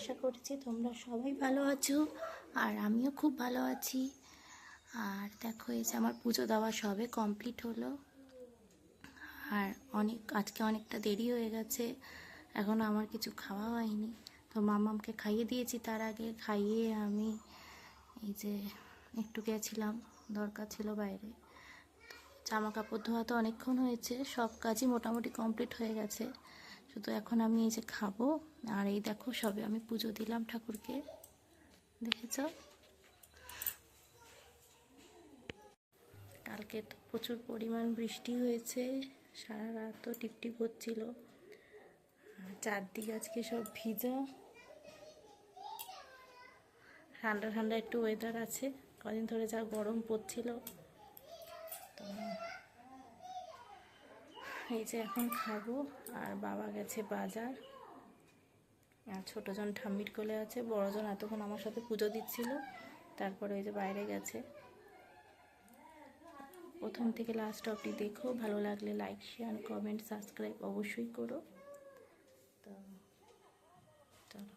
আশা করছি তোমরা সবাই ভালো আছো আর আমিও খুব ভালো আছি। আর দেখো, এই যে আমার পুজো দেওয়া সবে কমপ্লিট হলো। আর অনেক, আজকে অনেকটা দেরি হয়ে গেছে। এখনও আমার কিছু খাওয়া হয়নি। তো মামামকে খাইয়ে দিয়েছি তার আগে। খাইয়ে আমি এই যে একটু গেছিলাম, দরকার ছিল বাইরে। জামা কাপড় ধোয়া তো অনেকক্ষণ হয়েছে, সব কাজই মোটামুটি কমপ্লিট হয়ে গেছে। শুধু এখন আমি এই যে খাব, আর এই দেখো সবে আমি পুজো দিলাম ঠাকুরকে। দেখেছ? কালকে তো প্রচুর পরিমাণ বৃষ্টি হয়েছে, সারা রাত তো টিপটিপ হচ্ছিল। চারদিক আজকে সব ভিজা। ঠান্ডা ঠান্ডা একটু ওয়েদার আছে, কদিন ধরে যা গরম পড়ছিল। তো এই যে এখন খাব, আর বাবা গেছে বাজার। আর ছোটোজন ঠাম্মির কোলে আছে, বড়জন এতক্ষণ আমার সাথে পুজো দিচ্ছিল, তারপরে ওই যে বাইরে গেছে। প্রথম থেকে লাস্ট অবধি দেখো, ভালো লাগলে লাইক শেয়ার কমেন্ট সাবস্ক্রাইব অবশ্যই করো। তো চলো।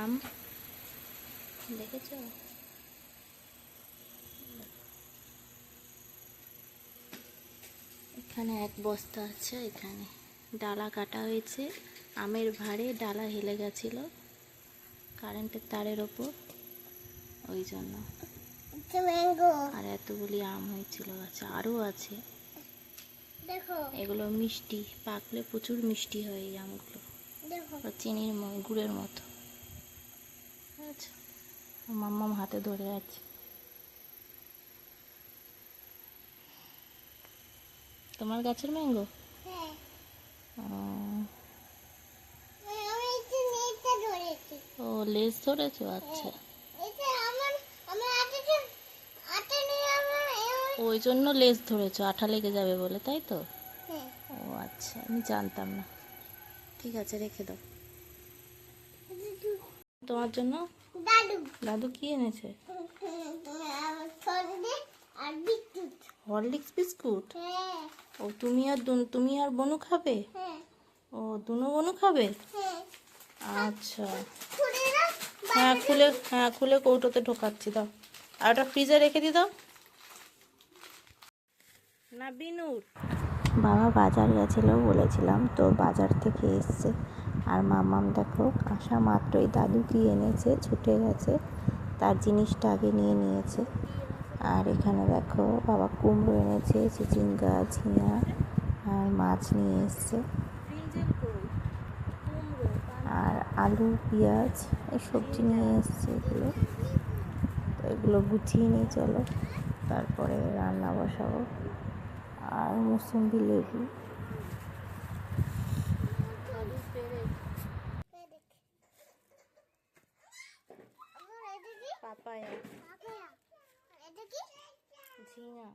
আম দেখেছ? এখানে এক বস্তা আছে এখানে ডালা কাটা হয়েছে। আমের ভারে ডালা হেলে গেছিল কারেন্টের তারের ওপর ওই জন্য। আর এতগুলি আম হয়েছিল গাছে আরও আছে। এগুলো মিষ্টি পাকলে প্রচুর মিষ্টি হয় এই আমগুলো। চিনির গুড়ের মতো। আচ্ছা। মাম্মাম হাতে ধরে আছে। তোমার গাছের ম্যাঙ্গো হ্যাঁ। ও, লেজ ধরেছো। আচ্ছা। আমার এমন ওই জন্য লেজ ধরেছো আঠা লেগে যাবে বলে তাই তো? হ্যাঁ। ও আচ্ছা আমি জানতাম না। ঠিক আছে রেখে দাও। তোমার জন্য দাদু। দাদু কি এনেছে? Horlicks biscuit? হ্যাঁ। ও তুমি আর দুন- তুমি আর বনু খাবে? হ্যাঁ। ও দুনো বনু খাবে? হ্যাঁ। আচ্ছা। হ্যাঁ খুলে হ্যাঁ খুলে কৌটোতে ঢোকাচ্ছি দাও। আর ওটা ফ্রিজে রেখে দি দাও। না বিনুর বাবা বাজার গেছিল বলেছিলাম তো বাজার থেকে এসছে। আর মামাম দেখো আসা মাত্রই দাদু কি এনেছে, ছুটে গেছে, তার জিনিসটা আগে নিয়ে নিয়েছে। আর এখানে দেখো, বাবা কুমড়ো এনেছে, চিচিঙ্গা, ঝিঙা, আর মাছ নিয়ে এসছে। আর আলু, পেঁয়াজ, এই সবজি নিয়ে এসছে এগুলো। তো এগুলো গুছিয়ে নিয়ে চলো, তারপরে রান্না বসাবো। আর মুসুম্বি লেবু আমার এটা কি পাপায়া। পাপায়া। এটা কি? ঝিঙা।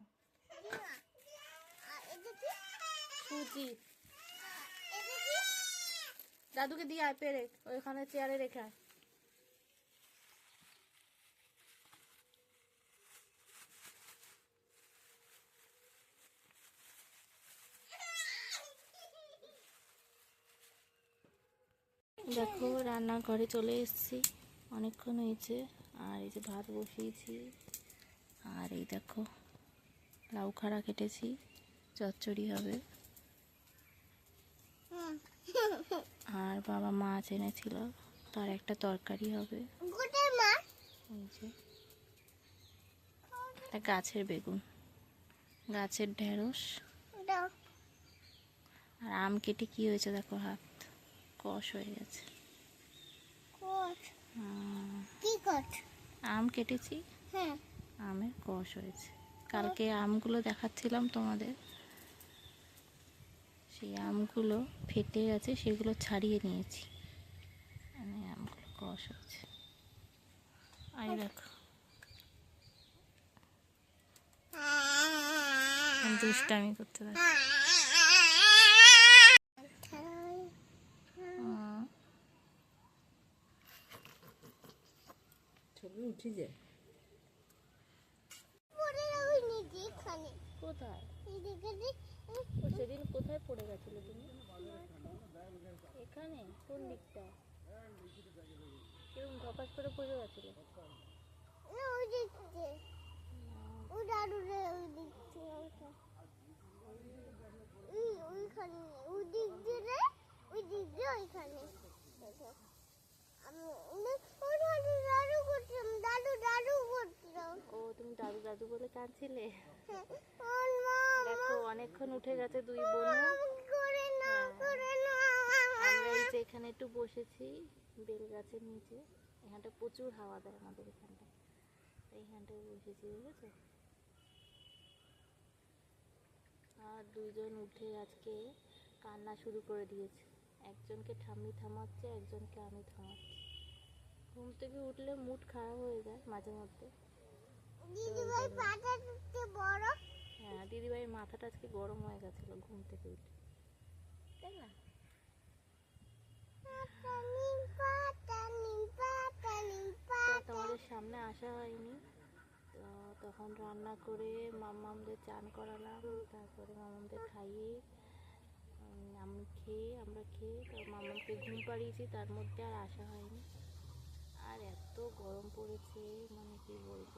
সুজি। দাদুকে দিয়ে আয় পেরে। ওইখানে চেয়ারে রেখে আয়। দেখো রান্নাঘরে চলে এসেছি। অনেকক্ষণ হয়েছে। আর এই যে ভাত বসিয়েছি। আর এই দেখো লাউ খাড়া কেটেছি চচ্চড়ি হবে। আর বাবা মাছ এনেছিল তার একটা তরকারি হবে। গাছের বেগুন গাছের ঢেঁড়স। আর আম কেটে কি হয়েছে দেখো হাত কষ হয়ে গেছে। কি কোট আম কেটেছি। হ্যাঁ। আমের কষ হয়েছে। কালকে আমগুলো দেখাচ্ছিলাম তোমাদের। সেই আমগুলো ফেটে গেছে সেগুলো ছাড়িয়ে নিয়েছি। মানে আমগুলো কষ হয়েছে। আই দেখো। দুষ্টামি করতে থাকো উঠি খান কোথায় সেদিন কোথায় পড়ে গেছিলে তুমি? এখানে? কোন দিকটা? কীরকম ধপাস করে পড়ে গেছিলে? ওইখানে ওই দিক দিয়ে ওই দিক দিয়ে ওইখানে। ও তুমি দাদু দাদু বলে কাঁদছিলে? হ্যাঁ, দেখো অনেকক্ষণ উঠে গেছে দুই বোন। না আমরা এই যে এখানে একটু বসেছি বেল গাছের নিচে। এখানটা প্রচুর হাওয়া দেয় আমাদের এখানটা এইখানটায় বসেছি বুঝেছ? আর দুইজন উঠে আজকে কান্না শুরু করে দিয়েছে। একজনকে ঠাম্মি থামাচ্ছে একজনকে আমি থামাচ্ছি। ঘুম থেকে উঠলে মুড খারাপ হয়ে যায় মাঝে মধ্যে। হ্যাঁ দিদিভাইয়ের মাথাটা আজকে গরম হয়ে গেছিল ঘুম থেকে উঠে। তাই না? তোমাদের সামনে আসা হয়নি। তো তখন রান্না করে মামামদের চান করালাম তারপরে মামামদের খাইয়ে আমি খেয়ে আমরা খেয়ে তার মামাকে ঘুম পাড়িয়েছি তার মধ্যে আর আসা হয়নি। আর এত গরম পড়েছে মানে কি বলব?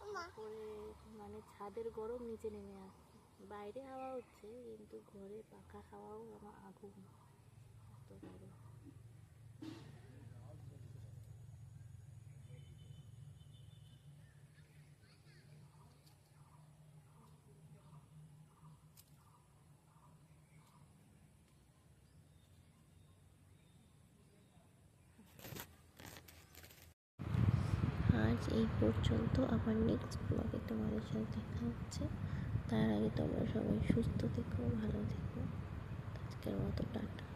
তারপরে মানে ছাদের গরম নিচে নেমে আসছে। বাইরে হাওয়া হচ্ছে কিন্তু ঘরে পাখা হাওয়াও আমার আগুন। এত গরম। এই পর্যন্ত আবার নেক্সট ব্লগে তোমাদের সাথে দেখা হচ্ছে। তার আগে তোমরা সবাই সুস্থ থেকো, ভালো থেকো। আজকের মতো টাটা।